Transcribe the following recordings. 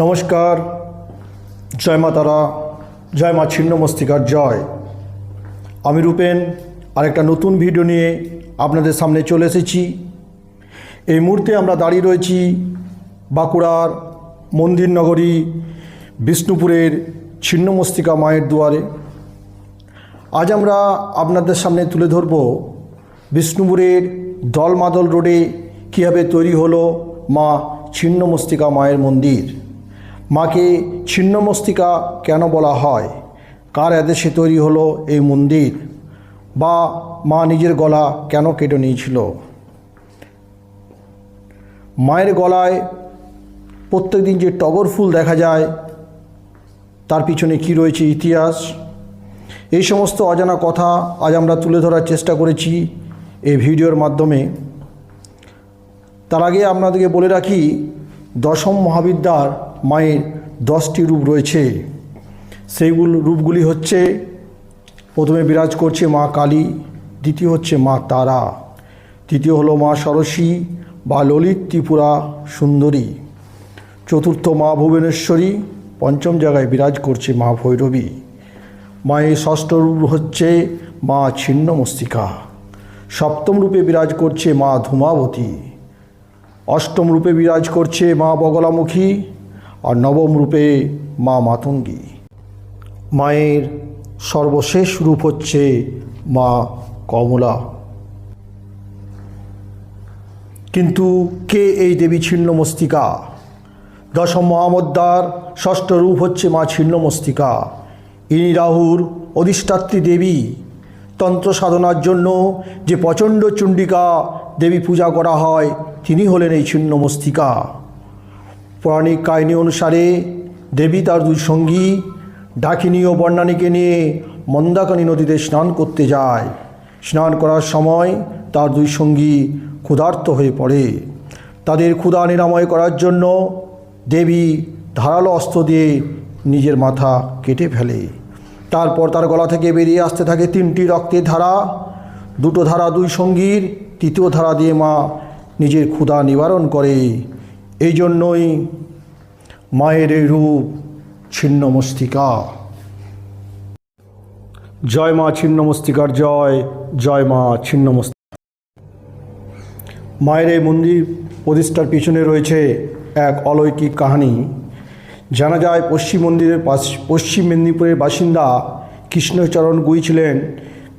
নমস্কার। জয় মা তারা, জয় মা ছিন্নমস্তিকার জয়। আমি রূপেন, আরেকটা নতুন ভিডিও নিয়ে আপনাদের সামনে চলে এসেছি। এই মুহূর্তে আমরা দাঁড়িয়ে রয়েছি বাঁকুড়ার মন্দির নগরী বিষ্ণুপুরের ছিন্নমস্তিকা মায়ের দুয়ারে। আজ আমরা আপনাদের সামনে তুলে ধরব বিষ্ণুপুরের দলমাদল রোডে কীভাবে তৈরি হলো মা ছিন্নমস্তিকা মায়ের মন্দির। মাকে ছিন্নমস্তিকা কেন বলা হয়? কার আদেশে তৈরি হলো এই মন্দির? বা মা নিজের গলা কেন কেটে নিয়েছিল? মায়ের গলায় প্রত্যেকদিন যে টগর ফুল দেখা যায়, তার পিছনে কি রয়েছে ইতিহাস? এই সমস্ত অজানা কথা আজ আমরা তুলে ধরার চেষ্টা করেছি এই ভিডিওর মাধ্যমে। তার আগে আপনাদেরকে বলে রাখি, দশম মহাবিদ্যার মায়ের দশটি রূপ রয়েছে। সেইগুলো রূপগুলি হচ্ছে, প্রথমে বিরাজ করছে মা কালী, দ্বিতীয় হচ্ছে মা তারা, তৃতীয় হলো মা সরস্বী বা ললিত ত্রিপুরা সুন্দরী, চতুর্থ মা ভুবনেশ্বরী, পঞ্চম জায়গায় বিরাজ করছে মা ভৈরবী, মায়ের ষষ্ঠ রূপ হচ্ছে মা ছিন্নমস্তিকা সপ্তম রূপে বিরাজ করছে মা ধূমাবতী, অষ্টম রূপে বিরাজ করছে মা বগলামুখী আর নবম রূপে মা মাতঙ্গী। মায়ের সর্বশেষ রূপ হচ্ছে মা কমলা। কিন্তু কে এই দেবী ছিন্নমস্তিকা দশম মহামদ্দার ষষ্ঠ রূপ হচ্ছে মা ছিন্নমস্তিকা ইনি রাহুর অধিষ্ঠাত্রী দেবী। তন্ত্র সাধনার জন্য যে প্রচণ্ড চণ্ডিকা দেবী পূজা করা হয়, তিনি হলেন এই ছিন্নমস্তিকা পৌরাণিক কাহিনী অনুসারে দেবী তার দুই সঙ্গী ডাকিনী ও বর্ণানীকে নিয়ে মন্দাকানী নদীতে স্নান করতে যায়। স্নান করার সময় তার দুই সঙ্গী ক্ষুধার্ত হয়ে পড়ে। তাদের ক্ষুধা নিরাময় করার জন্য দেবী ধারালো অস্ত্র দিয়ে নিজের মাথা কেটে ফেলে। তারপর তার গলা থেকে বেরিয়ে আসতে থাকে তিনটি রক্তের ধারা। দুটো ধারা দুই সঙ্গীর, তৃতীয় ধারা দিয়ে মা নিজের ক্ষুধা নিবারণ করে। এই জন্যই মায়ের এই রূপ ছিন্নমস্তিকা। জয় মা ছিন্নমস্তিকার জয় জয় মা ছিন্নমস্তিকা। মায়ের এই মন্দির প্রতিষ্ঠার পিছনে রয়েছে এক অলৌকিক কাহিনী। জানা যায় পশ্চিম মন্দিরের পাশ- পশ্চিম মেদিনীপুরের বাসিন্দা কৃষ্ণচরণ গুই ছিলেন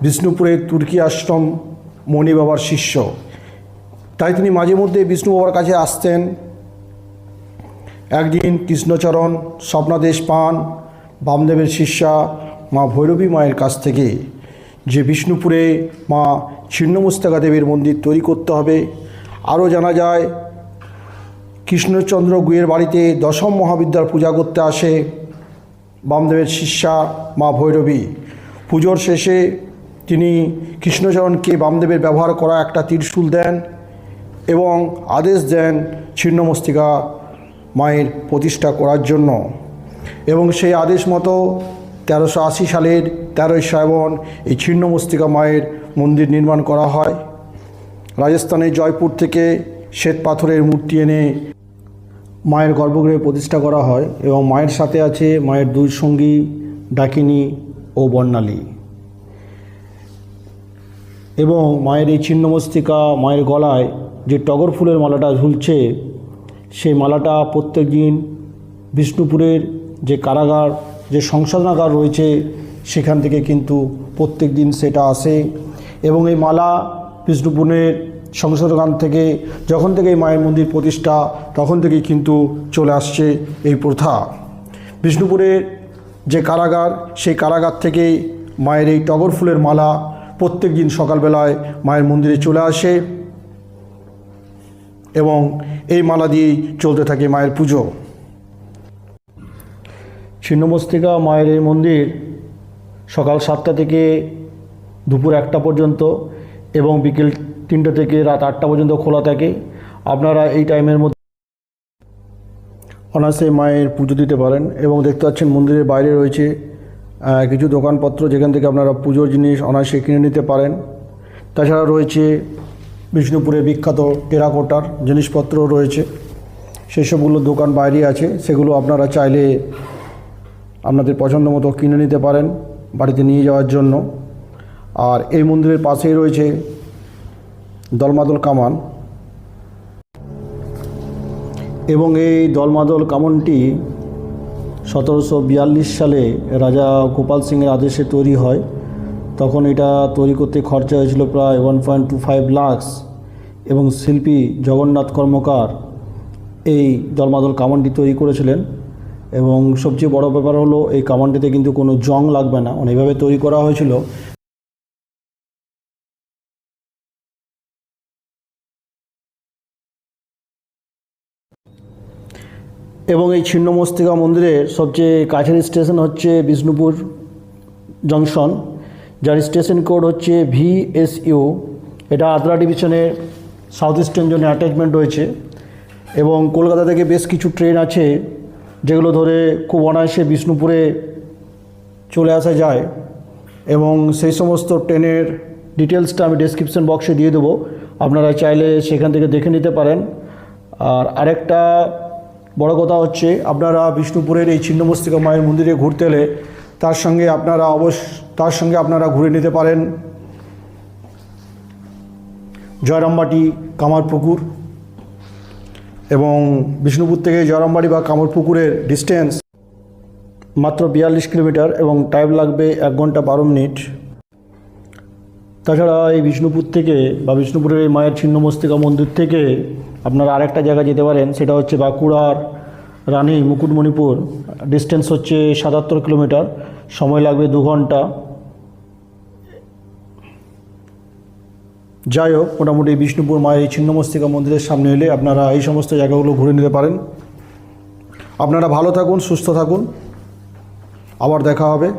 বিষ্ণুপুরের তুর্কি আশ্রম মণি বাবার শিষ্য। তাই তিনি মাঝে মধ্যে বিষ্ণু বাবার কাছে আসতেন একদিন কৃষ্ণচরণ স্বপ্নাদেশ পান বামদেবের শিষ্যা মা ভৈরবী মায়ের কাছ থেকে যে বিষ্ণুপুরে মা ছিন্নমস্তাকা দেবীর মন্দির তৈরি করতে হবে। আরও জানা যায়, কৃষ্ণচন্দ্র গুয়ের বাড়িতে দশম মহাবিদ্যার পূজা করতে আসে বামদেবের শিষ্যা মা ভৈরবী। পুজোর শেষে তিনি কৃষ্ণচরণকে বামদেবের ব্যবহার করা একটা ত্রিশূল দেন এবং আদেশ দেন ছিন্নমস্তিকা মায়ের প্রতিষ্ঠা করার জন্য। এবং সেই আদেশ মতো তেরোশো আশি সালের তেরোই শ্রাবণ এই ছিন্ন ছিন্নমস্তিকা মায়ের মন্দির নির্মাণ করা হয়। রাজস্থানের জয়পুর থেকে শ্বেত পাথরের মূর্তি এনে মায়ের গর্ভগৃহে প্রতিষ্ঠা করা হয় এবং মায়ের সাথে আছে মায়ের দুই সঙ্গী ডাকিনী ও বর্ণালী। এবং মায়ের এই ছিন্নমস্তিকা মায়ের গলায় যে টগর ফুলের মালাটা ঝুলছে সেই মালাটা প্রত্যেক দিন বিষ্ণুপুরের যে কারাগার, যে সংশোধনাগার রয়েছে, সেখান থেকে কিন্তু প্রত্যেক দিন সেটা আসে। এবং এই মালা বিষ্ণুপুরের সংশোধনাগার থেকে, যখন থেকে এই মায়ের মন্দির প্রতিষ্ঠা, তখন থেকেই কিন্তু চলে আসছে এই প্রথা। বিষ্ণুপুরের যে কারাগার, সেই কারাগার থেকে মায়ের এই টগর ফুলের মালা প্রত্যেক দিন সকালবেলায় মায়ের মন্দিরে চলে আসে। এবং এই মালা দিয়েই চলতে থাকে মায়ের পুজো। ছিন্নমস্তিকা মায়ের এই মন্দির সকাল সাতটা থেকে দুপুর একটা পর্যন্ত এবং বিকেল তিনটে থেকে রাত আটটা পর্যন্ত খোলা থাকে। আপনারা এই টাইমের মধ্যে অনায়াসে মায়ের পুজো দিতে পারেন এবং দেখতে পাচ্ছেন মন্দিরের বাইরে রয়েছে কিছু দোকানপত্র যেখান থেকে আপনারা পুজোর জিনিস অনায়াসে কিনে নিতে পারেন। তাছাড়া রয়েছে বিষ্ণুপুরে বিখ্যাত টেরাকোটার জিনিসপত্র রয়েছে। সেই সবগুলো দোকান বাইরে আছে। সেগুলো আপনারা চাইলে আপনাদের পছন্দ মতো কিনে নিতে পারেন বাড়িতে নিয়ে যাওয়ার জন্য। আর এই মন্দিরের পাশেই রয়েছে দলমাদল কামান। এবং এই দলমাদল কামানটি সতেরোশো বিয়াল্লিশ সালে রাজা গোপাল সিংয়ের আদেশে তৈরি হয়। তখন এটা তৈরি করতে খরচা হয়েছিল প্রায় one point two five lakhs এবং শিল্পী জগন্নাথ কর্মকার এই দলমাদল কামানটি তৈরি করেছিলেন। এবং সবচেয়ে বড় ব্যাপার হলো, এই কামানটিতে কিন্তু কোনো জং লাগবে না। অনেকভাবে তৈরি করা হয়েছিল। এবং এই ছিন্নমস্তিকা মন্দিরের সবচেয়ে কাছের স্টেশন হচ্ছে বিষ্ণুপুর জংশন। যার স্টেশন কোড হচ্ছে ভিএসইউ। এটা আদ্রা ডিভিশনের সাউথ ইস্টার্ন জোনে অ্যাটাচমেন্ট রয়েছে এবং কলকাতা থেকে বেশ কিছু ট্রেন আছে যেগুলো ধরে খুব অনায়াসে বিষ্ণুপুরে চলে আসা যায় এবং সেই সমস্ত ট্রেনের ডিটেলসটা আমি ডেসক্রিপশন বক্সে দিয়ে দেবো। আপনারা চাইলে সেখান থেকে দেখে নিতে পারেন। আর আরেকটা বড় কথা হচ্ছে, আপনারা বিষ্ণুপুরের এই ছিন্নমস্তিকা মায়ের মন্দিরে ঘুরতে এলে তার সঙ্গে আপনারা অবশ্য তার সঙ্গে আপনারা ঘুরে নিতে পারেন। জয়রামবাটি কামারপুকুর এবং বিষ্ণুপুর থেকে জয়রামবাড়ি বা কামারপুকুরের ডিস্টেন্স মাত্র বিয়াল্লিশ কিলোমিটার এবং টাইম লাগবে এক ঘণ্টা বারো মিনিট। তাছাড়া এই বিষ্ণুপুর থেকে বা বিষ্ণুপুরের এই মায়ের ছিন্নমস্তিকা মন্দির থেকে আপনারা আরেকটা জায়গা যেতে পারেন, সেটা হচ্ছে বাঁকুড়ার রানী মুকুটমণিপুর ডিস্টেন্স হচ্ছে সাতাত্তর কিলোমিটার সময় লাগবে দু ঘণ্টা। যাই হোক, মোটামুটি বিষ্ণুপুর মায়ের এই ছিন্নমস্তিকা মন্দিরের সামনে এলে আপনারা এই সমস্ত জায়গাগুলো ঘুরে নিতে পারেন। আপনারা ভালো থাকুন, সুস্থ থাকুন। আবার দেখা হবে।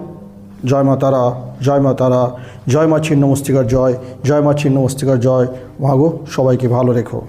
জয় মা তারা, জয় মা তারা, জয় মা ছিন্নমস্তিকার জয় জয় মা ছিন্নমস্তিকার জয়। মাগো সবাইকে ভালো রেখো।